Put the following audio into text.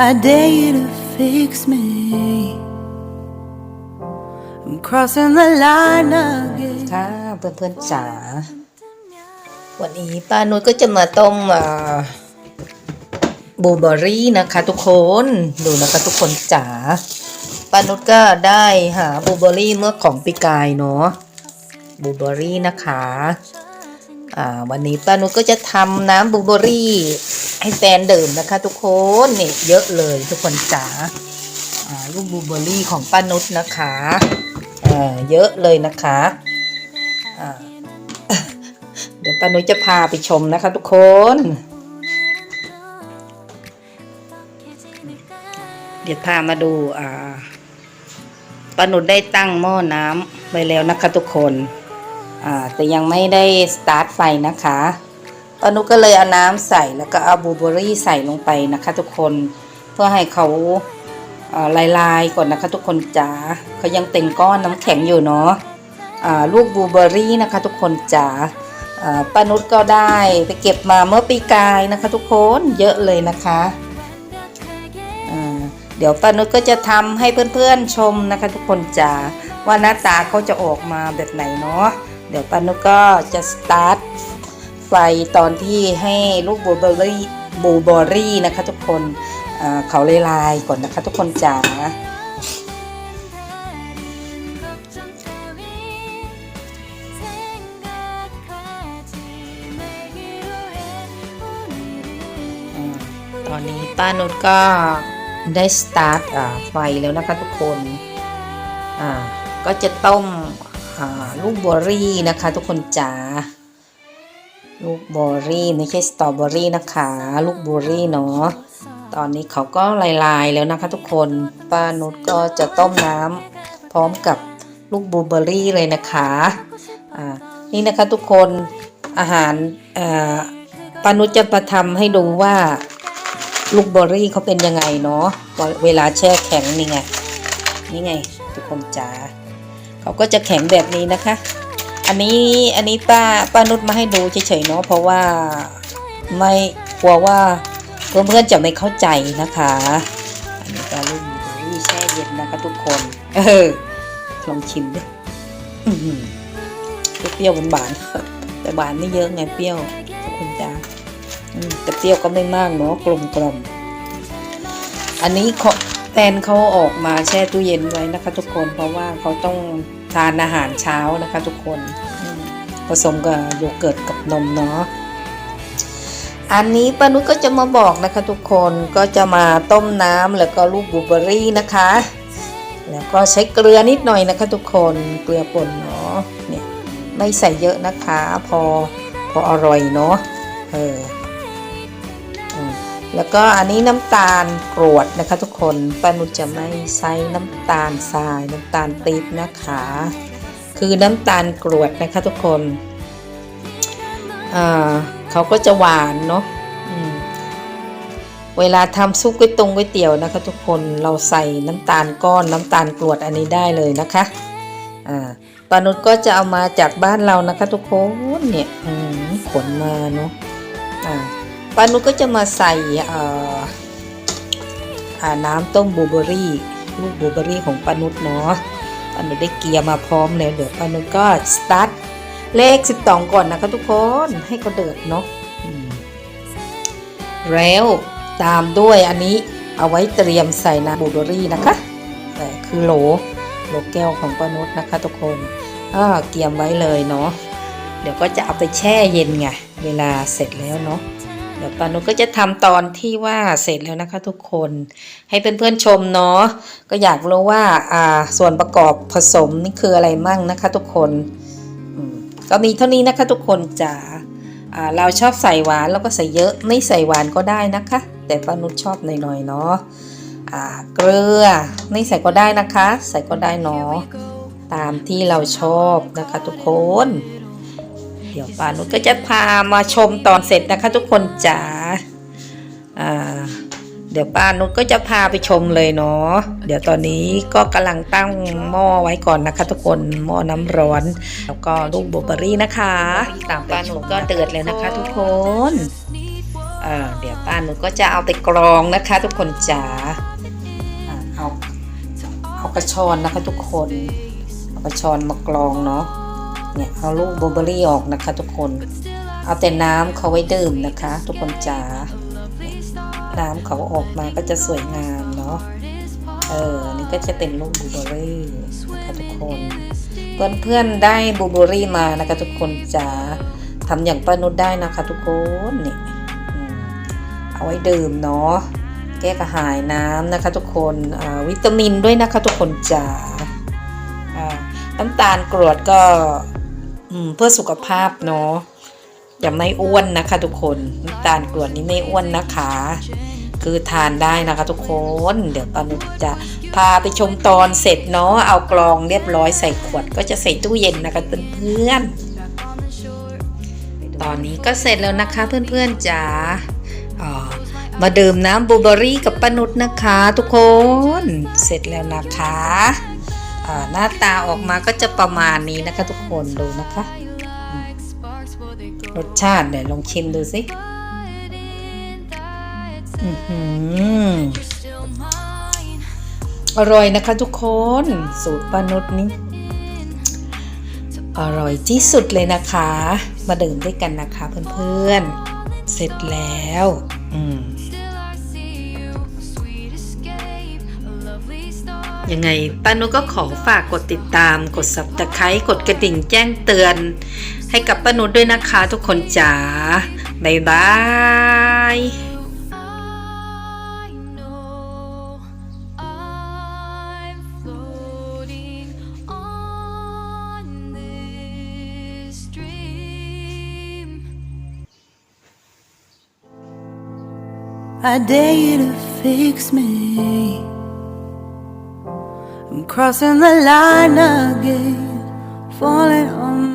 I dare you to fix me. I'm crossing the line again. ค่ะเพื่อนๆจ๋าวันนี้ป้านุชก็จะมาต้มบลูเบอร์รี่นะคะทุกคนดูนะคะทุกคนจ๋าป้านุชก็ได้หาบลูเบอร์รี่เมื่อของปีกายเนาะบลูเบอร์รี่นะคะอ่าวันนี้ป้านุชก็จะทำน้ำบลูเบอร์รี่ ให้แฟนดื่มนะคะ ทุกคนนี่เยอะเลยทุกคนจ๋าลูกบลูเบอร์รี่ของป้านุชนะคะอ่าเยอะเลยนะคะเดี๋ยวป้านุ้ยจะพาไปชมนะคะทุกคนเดี๋ยวพามาดูป้านุชได้ตั้งหม้อน้ำไว้แล้วนะคะทุกคนแต่ยังไม่ได้สตาร์ทไฟนะคะ ป้านุก็เลยเอาน้ำใส่แล้วก็เอาบลูเบอร์รี่ใส่ลงไปนะคะทุกคนเพื่อให้เขาอ่าลายๆก่อนนะคะทุกคนจ๋าเขายังเป็นก้อนน้ำแข็งอยู่เนาะลูกบลูเบอร์รี่นะคะทุกคนจ๋าป้านุชก็ได้ไปเก็บมาเมื่อปีกายนะคะ ทุกคนเยอะเลยนะคะเดี๋ยวป้านุชก็จะทำให้เพื่อนๆชมนะคะ ทุกคนจ๋าว่าหน้าตาเขาจะออกมาแบบไหนเนาะเดี๋ยวป้านุชก็จะสตาร์ท ไฟตอนที่ให้ลูกบูเบอรี่บูเบอรี่นะคะทุกคนอ่าเขาลายก่อนนะคะทุกคนจ๋าตอนนี้ป้านุชก็ได้สตาร์ทไฟแล้วนะคะทุกคนก็จะต้มลูกเบอร์รี่นะคะทุกคนจ๋า ลูกบอร์รี่ไม่ใช่สตรอเบอรี่นะคะ ลูกบอร์รี่เนาะตอนนี้เขาก็ลายๆแล้วนะคะทุกคนป้านุชก็จะต้มน้ำพร้อมกับลูกบลูเบอรี่เลยนะคะอ่านี่นะคะทุกคนอาหารอ่าปานุชจะมาทำให้ดูว่าลูกเบอร์รี่เขาเป็นยังไงเนาะเวลาแช่แข็งนี่ไงนี่ไง ทุกคนจ๋าเขาก็จะแข็งแบบนี้นะคะ อันนี้อันนี้ป้าป้านุชมาให้ดูเฉยๆเนาะเพราะว่าไม่กลัวว่าเพื่อนๆจะไม่เข้าใจนะคะ อันนี้ปลาลูกบลูเบอร์รี่แช่เย็นนะคะทุกคน เออลองชิมดิเปรี้ยวๆหวานๆแต่หวานไม่เยอะไงเปรี้ยวทุกคนจ้าแต่เปรี้ยวก็ไม่มากเนาะกลมกลมๆอันนี้เขาแฟนเขาออกมาแช่ตู้เย็นไว้นะคะ ทุกคนเพราะว่าเขาต้อง ทานอาหารเช้านะคะทุกคนผสมกับโยเกิร์ตกับนมเนาะอันนี้ป้านุชก็จะมาบอกนะคะทุกคนก็จะมาต้มน้ำแล้วก็ลูกบลูเบอรี่นะคะ แล้วก็ใช้เกลือนิดหน่อยนะคะ ทุกคนเกลือป่นเนาะเนี่ยไม่ใส่เยอะนะคะ พอพออร่อยเนาะเออ แล้วก็อันนี้น้ำตาลกรวดนะคะทุกคนปานุชจะไม่ใส่น้ำตาลทรายน้ำตาลปี๊บนะคะ คือน้ำตาลกรวดนะคะทุกคนเขาก็จะหวานเนาะเวลาทำซุปก๋วยตงก๋วยเตี๋ยวนะคะ ทุกคนเราใส่น้ำตาลก้อนน้ำตาลกรวดอันนี้ได้เลยนะคะอ่าปานุชก็จะเอามาจากบ้านเรานะคะ ทุกคนเนี่ยขนมาเนาะอ่า ปานุก็จะมาใส่น้ำต้มบลูเบอรี่ ลูกบลูเบอรี่ของปานุเนาะปานุได้เกียร์มาพร้อมแล้วเดี๋ยวปานุก็สตาร์ทเลข 12 ก่อนนะคะทุกคนให้เขาเดือดเนาะแล้วตามด้วยอันนี้เอาไว้เตรียมใส่น้ำบลูเบอรี่นะคะแต่คือโหลโหลแก้วของปานุนะคะทุกคนอ่าเกียมไว้เลยเนาะเดี๋ยวก็จะเอาไปแช่เย็นไงเวลาเสร็จแล้วเนาะ เดี๋ยวปานุก็จะทำตอนที่ว่าเสร็จแล้วนะคะทุกคนให้เพื่อนๆชมเนาะก็อยากรู้ว่าอ่าส่วนประกอบผสมนี่คืออะไรมั่งนะคะ ทุกคนอืมก็มีเท่านี้นะคะทุกคนจ๋าอ่าเราชอบใส่หวานแล้วก็ใส่เยอะไม่ใส่หวานก็ได้นะคะ แต่ป้านุชชอบหน่อยๆเนาะเกลือไม่ใส่ก็ได้นะคะ ใส่ก็ได้เนาะตามที่เราชอบนะคะทุกคน ดี๋ยวป้านุชก็จะพามาชมตอนเสร็จนะคะทุกคนจ๋าอ่าเดี๋ยวป้านุชก็จะพาไปชมเลยเนาะ เดี๋ยวตอนนี้ก็กำลังตั้งหม้อไว้ก่อนนะคะ ทุกคนหม้อน้ำร้อน แล้วก็ลูกบลูเบอร์รี่นะคะ ตามป้านุชก็เดือดเลยนะคะ ทุกคนอออเดี๋ยวป้าหนูก็จะเอาไปกรองนะคะ ทุกคนจ๋าเอาเอากระชอนนะคะ ทุกคนเอากระชอนมากรองเนาะ เนี่ยเอาลูกบลูเบอรี่ออกนะคะ ทุกคน เอาแต่น้ำเขาไว้ดื่มนะคะ ทุกคนจ๋าน้ำเขาออกมาก็จะสวยงามเนาะเอออันนี่ก็จะเป็นลูกบลูเบอรี่นะคะทุกคนเพื่อนๆได้บลูเบอรี่มานะคะ ทุกคนจ๋าทำอย่างป้านุชได้นะคะ ทุกคนนี่อืมเอาไว้ดื่มเนาะแก้กระหายน้ำนะคะ ทุกคนวิตามินด้วยนะคะ ทุกคนจ๋าน้ำตาลกรวดก็ เพื่อสุขภาพเนาะอย่าไม่อ้วนนะคะ ทุกคนน้ำตาลกรวดนี้ไม่อ้วนนะคะ คือทานได้นะคะ ทุกคน เดี๋ยวปานุชจะพาไปชมตอนเสร็จเนาะเอากรองเรียบร้อยใส่ขวดก็จะใส่ตู้เย็นนะคะเพื่อนๆตอนนี้ก็เสร็จแล้วนะคะ เพื่อนๆจ๋ามาดื่มน้ำบลูเบอร์รี่กับปนุชนะคะ ทุกคน เสร็จแล้วนะคะ หน้าตาออกมาก็จะประมาณนี้นะคะทุกคนดูนะคะอืมรสชาติเดี๋ยวลองชิมดูสิอื้อหืออร่อยนะคะทุกคนสูตรป้านุชนี่อร่อยที่สุดเลยนะคะ มาดื่มด้วยกันนะคะเพื่อนๆ เสร็จแล้ว อืม ยังไงป้านุก็ขอฝากกดติดตาม กด subscribe กดกระดิ่งแจ้งเตือน ให้กับป้านุด้วยนะคะทุกคนจ๋าบ๊ายบาย I dare you to fix me. Crossing the line again, falling